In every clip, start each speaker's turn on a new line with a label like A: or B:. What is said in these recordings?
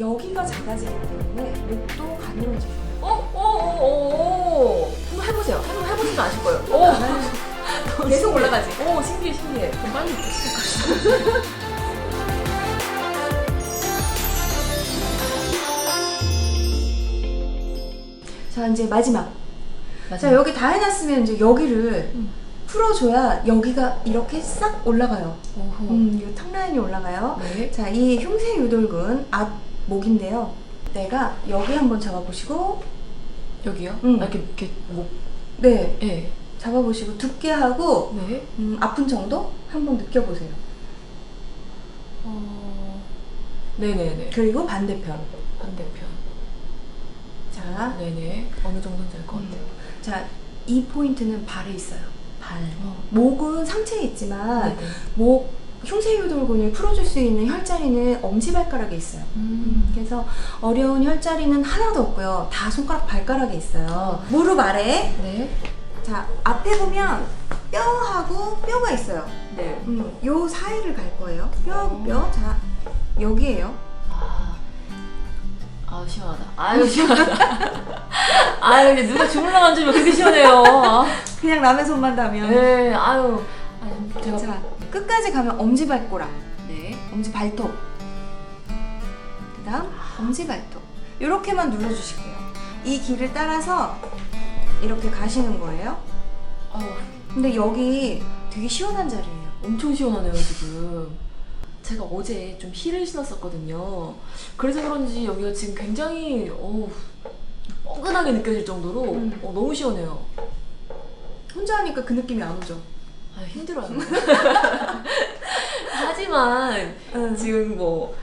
A: 여기가 작아지기 때문에 목도 가늘어지고
B: 어? 어? 어? 어? 한번 해보세요. 한번 해보시면 아실 거예요. 어.
A: 계속 올라가지.
B: 오 신기해 신기해. 그럼 빨리 시작합시다.
A: 자 이제 마지막. 자 여기 다 해놨으면 이제 여기를
B: 음.
A: 풀어줘야 여기가 이렇게 싹 올라가요. 음, 이 턱 라인이 올라가요.
B: 네.
A: 자, 이 흉쇄 유돌근 앞 목인데요. 내가 여기 한번 잡아보시고,
B: 여기요?
A: 음.
B: 아, 이렇게 이렇게 목.
A: 네,
B: 예.
A: 잡아보시고 두께 하고
B: 네.
A: 음, 아픈 정도 한번 느껴보세요.
B: 어. 네네네.
A: 그리고 반대편.
B: 반대편.
A: 자,
B: 네네. 어느 정도인지 알것
A: 음.
B: 같아요.
A: 자, 이 포인트는 발에 있어요. 발.
B: 어.
A: 목은 상체에 있지만
B: 네네.
A: 목 흉쇄 유돌근을 풀어줄 수 있는 혈자리는 엄지발가락에 있어요.
B: 음.
A: 그래서 어려운 혈자리는 하나도 없고요. 다 손가락 발가락에 있어요. 무릎 아래.
B: 네.
A: 자, 앞에 보면 뼈하고 뼈가 있어요.
B: 네.
A: 음, 요 사이를 갈 거예요. 뼈하고 뼈. 자, 여기에요.
B: 아. 아 시원하다. 아유 시원하다. 아유 이제 누가 주물러 만지면 그렇게 시원해요. 아.
A: 그냥 남의 손만 닿으면.
B: 네. 아유. 아유 제가.
A: 자, 끝까지 가면 엄지발가락,
B: 네.
A: 엄지발톱. 그 다음, 엄지발톱. 이렇게만 눌러주실게요. 이 길을 따라서 이렇게 가시는 거예요.
B: 아유
A: 근데 여기 되게 시원한 자리예요.
B: 엄청 시원하네요 지금. 제가 어제 좀 힐을 신었었거든요. 그래서 그런지 여기가 지금 굉장히 어우, 뻐근하게 느껴질 정도로
A: 음.
B: 어, 너무 시원해요.
A: 혼자 하니까 그 느낌이 안 오죠?
B: 아 힘들어요. 하지만
A: 응.
B: 지금 뭐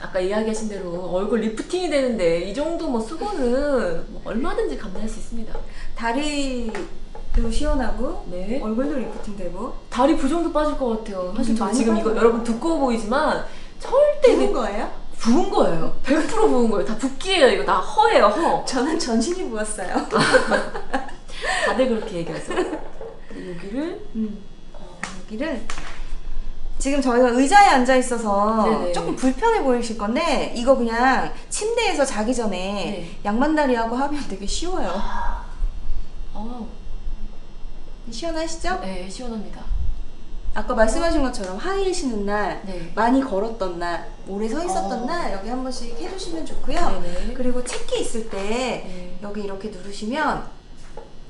B: 아까 이야기하신 대로 얼굴 리프팅이 되는데 이 정도 뭐 수고는 뭐 얼마든지 감내할 수 있습니다.
A: 다리도 시원하고
B: 네.
A: 얼굴도 리프팅 되고
B: 다리 부종도 빠질 것 같아요. 사실
A: 음,
B: 저 지금 이거. 여러분 두꺼워 보이지만 절대 이게
A: 거예요?
B: 부은 거예요. 100% 부은 거예요. 다 붓기예요. 이거 다 허예요. 허.
A: 저는 전신이 부었어요.
B: 다들 그렇게 얘기하죠. 여기를
A: 음. 여기를 지금 저희가 의자에 앉아 있어서
B: 네네.
A: 조금 불편해 보이실 건데 이거 그냥 침대에서 자기 전에
B: 네.
A: 양반다리하고 하면 되게 쉬워요.
B: 어,
A: 시원하시죠?
B: 네 시원합니다.
A: 아까 말씀하신 것처럼 하이힐 신은 날,
B: 네.
A: 많이 걸었던 날, 오래 서 있었던
B: 어.
A: 날 여기 한 번씩 해주시면 좋고요.
B: 네네.
A: 그리고 체기 있을 때
B: 네.
A: 여기 이렇게 누르시면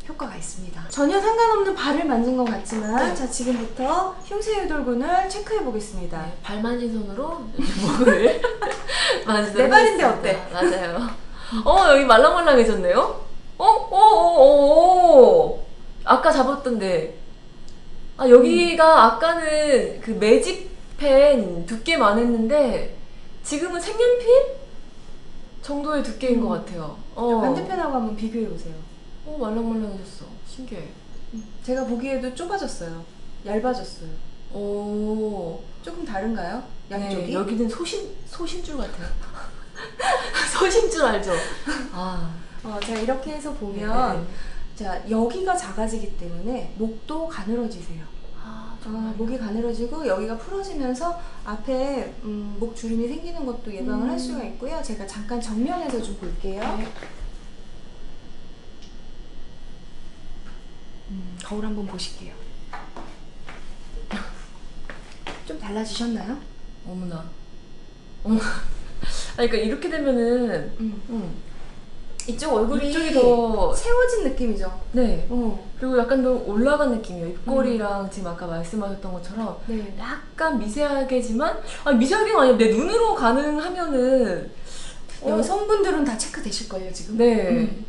A: 효과가 있습니다. 전혀 상관없는 발을 만진 것 같지만
B: 네.
A: 자 지금부터 흉쇄 유돌근을 체크해 보겠습니다.
B: 네, 발 만진 손으로 목을 만지도록
A: 내 발인데
B: 하겠습니다. 맞아요. 어 여기 말랑말랑해졌네요. 어? 어? 어? 어? 어? 아까 잡았던데. 아 여기가 아까는 그 매직펜 두께만 했는데 지금은 색연필 정도의 두께인 것 같아요. 어.
A: 반대편하고 한번 비교해 보세요.
B: 어 말랑말랑해졌어. 신기해.
A: 제가 보기에도 좁아졌어요. 얇아졌어요.
B: 오.
A: 조금 다른가요? 양쪽이?
B: 네, 여기는 소심 소심줄 같아요. 소심줄 알죠? 아.
A: 어, 자 이렇게 해서 보면
B: 네.
A: 자 여기가 작아지기 때문에 목도 가늘어지세요.
B: 아,
A: 아,
B: 정말.
A: 목이 가늘어지고 여기가 풀어지면서 앞에 음, 목 주름이 생기는 것도 예방을
B: 음.
A: 할 수가 있고요. 제가 잠깐 정면에서 좀 볼게요.
B: 네.
A: 음, 거울 한번 보실게요. 좀 달라지셨나요?
B: 어머나. 어머. 아니, 그러니까 이렇게 되면은
A: 음.
B: 음,
A: 이쪽 얼굴이
B: 이쪽이 더
A: 세워진 느낌이죠.
B: 네.
A: 어,
B: 그리고 약간 더 올라간 느낌이에요. 입꼬리랑 지금 아까 말씀하셨던 것처럼
A: 네.
B: 약간 미세하게지만 아 미세하게가 아니라 내 눈으로 가능하면은 어,
A: 여성분들은 다 체크되실 거예요 지금.
B: 네.
A: 음.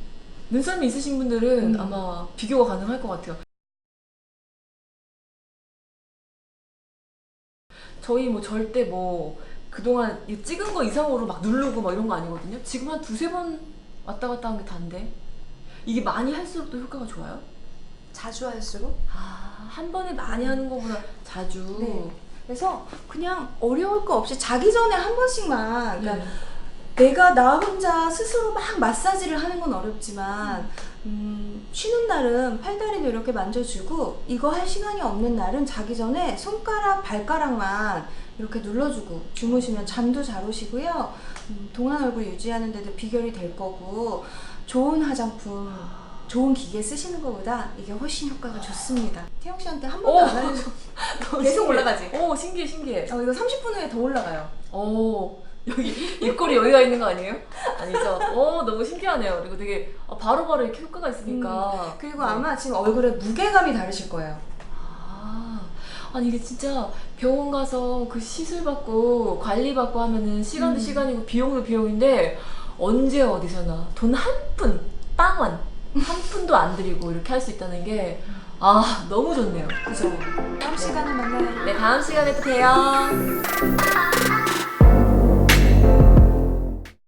B: 눈썰미 있으신 분들은
A: 음.
B: 아마 비교가 가능할 것 같아요. 저희 뭐 절대 뭐 그동안 이 찍은 거 이상으로 막 누르고 막 이런 거 아니거든요. 지금 한 두세 번 왔다 갔다 한 게 단데 이게 많이 할수록 또 효과가 좋아요?
A: 자주 할수록.
B: 아, 한 번에 많이 하는 것보다 자주.
A: 네. 그래서 그냥 어려울 거 없이 자기 전에 한 번씩만 그러니까
B: 네.
A: 내가 나 혼자 스스로 막 마사지를 하는 건 어렵지만 음, 쉬는 날은 팔다리도 이렇게 만져주고 이거 할 시간이 없는 날은 자기 전에 손가락 발가락만 이렇게 눌러주고 주무시면 잠도 잘 오시고요 음, 동안 얼굴 유지하는 데도 비결이 될 거고 좋은 화장품, 좋은 기계 쓰시는 것보다 이게 훨씬 효과가 좋습니다. 태영 씨한테 한 번도
B: 오.
A: 안 알려줘. 계속 올라가지?
B: 오 신기해 신기해.
A: 어, 이거 30분 후에 더 올라가요.
B: 오 여기 입꼬리 여기가 있는 거 아니에요? 아니죠. 오 너무 신기하네요. 그리고 되게 아, 바로 바로 이렇게 효과가 있으니까.
A: 그리고 아마 지금 얼굴에 무게감이 다르실 거예요.
B: 아, 아니 이게 진짜 병원 가서 그 시술 받고 관리 받고 하면은 시간도
A: 음.
B: 시간이고 비용도 비용인데 언제 어디서나 돈 한 푼, 빵원 한 푼도 안 들이고 이렇게 할 수 있다는 게 아 너무 좋네요.
A: 그죠? 다음 시간에 만나요.
B: 네 다음 시간에 또 봬요.